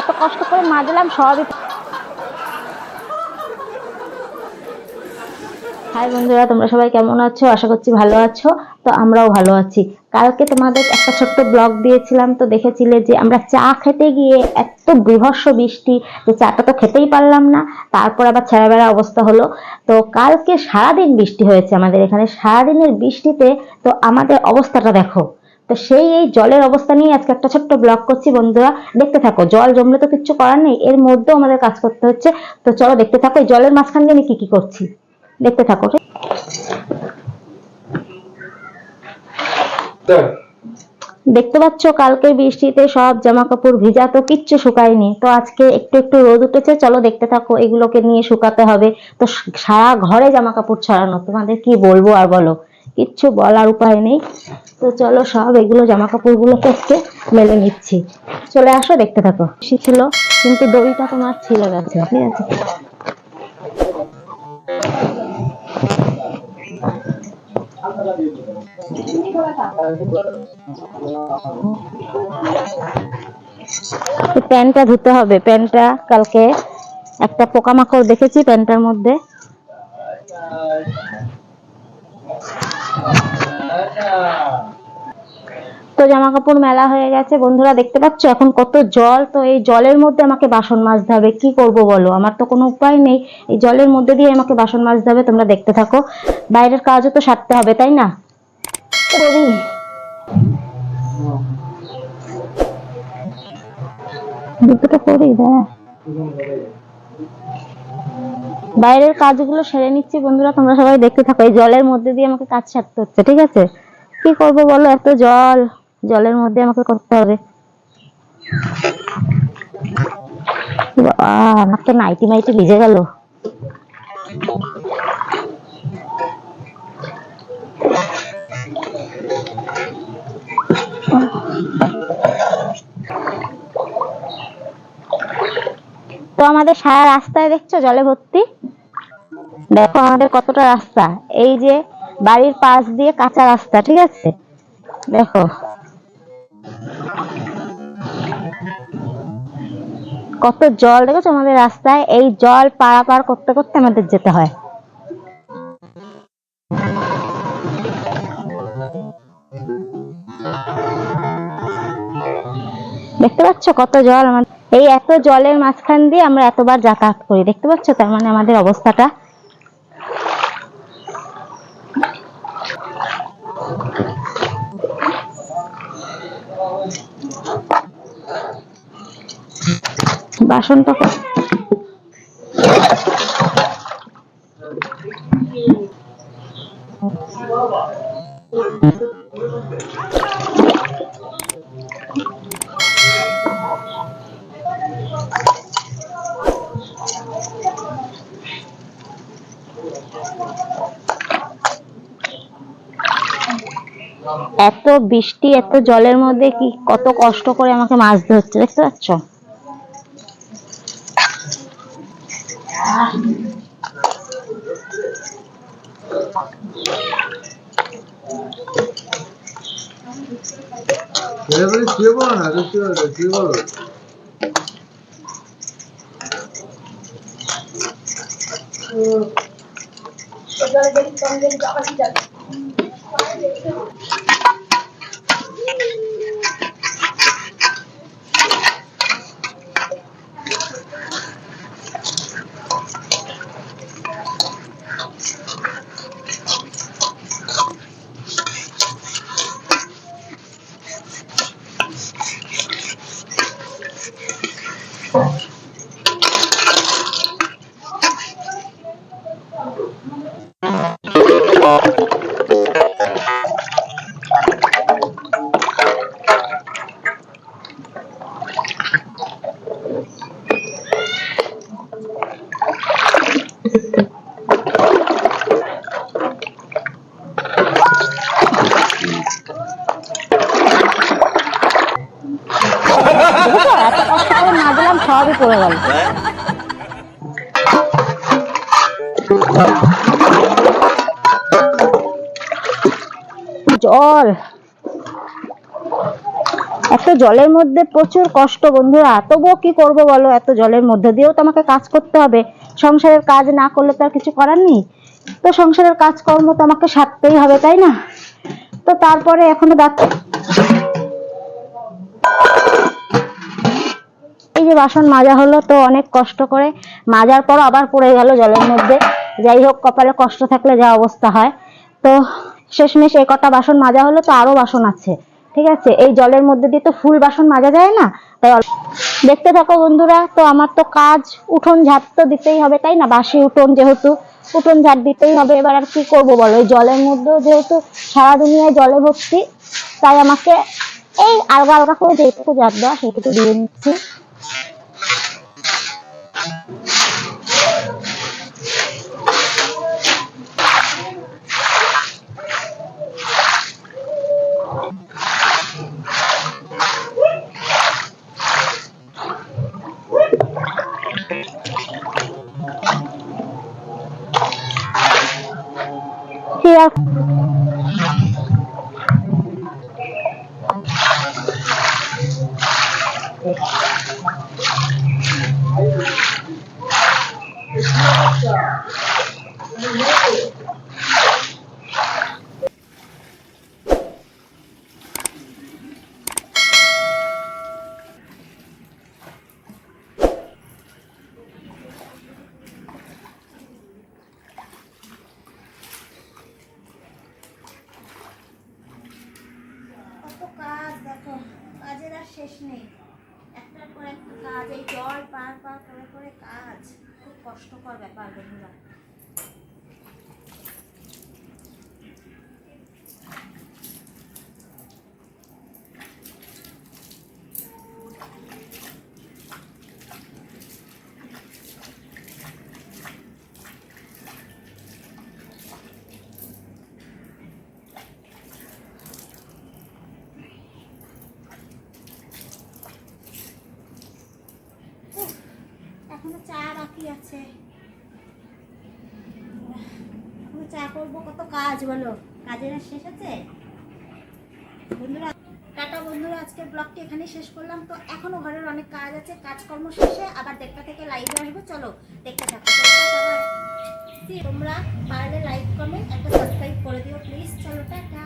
এত কষ্ট করে মাজলাম, সবই হাই বন্ধুরা, তোমরা সবাই কেমন আছো? আশা করছি ভালো আছো। তো আমরাও ভালো আছি। কালকে তোমাদের একটা ছোট্ট ব্লগ দিয়েছিলাম, তো দেখেছিলে যে আমরা চা খেতে গিয়ে এত বিভৎস বৃষ্টি যে চাটা তো খেতেই পারলাম না। তারপর আবার ছেঁড়া বেড়া অবস্থা হলো। তো কালকে সারাদিন বৃষ্টি হয়েছে আমাদের এখানে। সারাদিনের বৃষ্টিতে তো আমাদের অবস্থাটা দেখো। তো সেই এই জলের অবস্থা নিয়ে আজকে একটা ছোট্ট ব্লগ করছি বন্ধুরা। দেখতে থাকো জল জমলে তো কিচ্ছু করার নেই এর মধ্যেও আমাদের কাজ করতে হচ্ছে। তো চলো দেখতে থাকো এই জলের মাঝখান দিয়ে আমি কি কি করছি। দেখতে থাকো দেখতে পাচ্ছ কালকে বৃষ্টিতে সব জামা কাপড় ভিজা তো কিচ্ছু শুকায়নি। তো আজকে একটু একটু রোদ উঠেছে চলো দেখতে থাকো এগুলোকে নিয়ে শুকাতে হবে। তো সারা ঘরে জামা কাপড় ছড়ানো তোমাদের কি বলব আর বলো? কিচ্ছু বলার উপায় নেই। তো চলো সব এগুলো জামা কাপড়গুলোকে আজকে মেলে নিচ্ছি। চলে আসো, দেখতে থাকো। ছিল, কিন্তু দড়িটা তোমার ছিল গেছে, ঠিক আছে? প্যান্টটা ধুতে হবে। প্যান্টটা কালকে একটা পোকামাকড় দেখেছি প্যান্টটার মধ্যে। তো জামা কাপড় মেলা হয়ে গেছে। বন্ধুরা, দেখতে পাচ্ছ এখন কত জল? তো এই জলের মধ্যে আমাকে বাসন মাজতে হবে। কি করব বলো? আমার তো কোনো উপায় নেই। এই জলের মধ্যে দিয়ে আমাকে বাসন মাজতে হবে। তোমরা দেখতে থাকো। বাইরের কাজও তো সারতে হবে, তাই না? দুটোটা করি দেখ বাইরের কাজগুলো সেরে নিচ্ছি, বন্ধুরা, তোমরা সবাই দেখতে থাকো। এই জলের মধ্যে দিয়ে আমাকে কাজ সারতে হচ্ছে, ঠিক আছে? কি করব বলো? এত জল, জলের মধ্যে আমাকে করতে হবে। আমার তো নাইটি মাইটি ভিজে গেল। তো আমাদের সারা রাস্তায় দেখছ জলে ভর্তি? দেখো আমাদের কতটা রাস্তা। এই যে বাড়ির পাশ দিয়ে কাঁচা রাস্তা, ঠিক আছে? দেখো। কত জল, দেখেছ আমাদের রাস্তায়? এই জল পারাপার করতে করতে আমাদের যেতে হয়। দেখতে পাচ্ছ কত জল আমার এই এত জলের মাঝখান দিয়ে আমরা এতবার যাতায়াত করি, দেখতে পাচ্ছ? তার মানে আমাদের অবস্থাটা বাসনটা এত বৃষ্টি এত জলের মধ্যে কি কত কষ্ট করে আমাকে মাছ হচ্ছে দেখতে পাচ্ছ? এবারে সবই পড়ে গেল। জল। এত জলের মধ্যে প্রচুর কষ্ট বন্ধুরা, তবুও কি করব বলো? এত জলের মধ্যে দিয়েও তো আমাকে কাজ করতে হবে। সংসারের কাজ না করলে তো আর কিছু করার নেই। তো সংসারের কাজকর্ম তো আমাকে সারতেই হবে, তাই না? তো তারপরে এখনও দাঁত যে বাসন মাজা হলো তো অনেক কষ্ট করে, মাজার পর আবার পড়ে গেল জলের মধ্যে। যাই হোক, কপালে কষ্ট থাকলে যা অবস্থা হয়। তো শেষমেশ এই কটা বাসন মাজা হলো তো আরও বাসন আছে, ঠিক আছে? এই জলের মধ্যে দিয়ে তো ফুল বাসন মাজা যায় না? তাই দেখতে থাকো বন্ধুরা, তো আমার তো কাজ উঠোন ঝাড় তো দিতেই হবে, তাই না? বাসি উঠোন যেহেতু, উঠোন ঝাড় দিতেই হবে। এবার আর কি করব বলো? এই জলের মধ্যেও যেহেতু সারা দুনিয়ায় জলে ভর্তি, তাই আমাকে এই আলগা আলগা করে যেটুকু ঝাড় দেওয়া সেটুকু দিয়ে নিচ্ছি। ঠিক আছে কত কাজ দেখো কাজের আর শেষ নেই। একটার পর একটা কাজ, এই জল পার পার করে করে কাজ। খুব কষ্টকর ব্যাপার বন্ধুরা। এখনও চা বাকি আছে। চা করব, কত কাজ বলো? কাজের শেষ আছে? বন্ধুরা, টাটা বন্ধুরা আজকে ব্লগটি এখানে শেষ করলাম। তো এখনও ঘরের অনেক কাজ আছে, কাজকর্ম শেষে আবার দেড়টা থেকে লাইভে আসব। চলো, দেখতে থাকো। তোমরা পারলে লাইক কমেন্ট একটা সাবস্ক্রাইব করে দিও প্লিজ চলো, টাটা।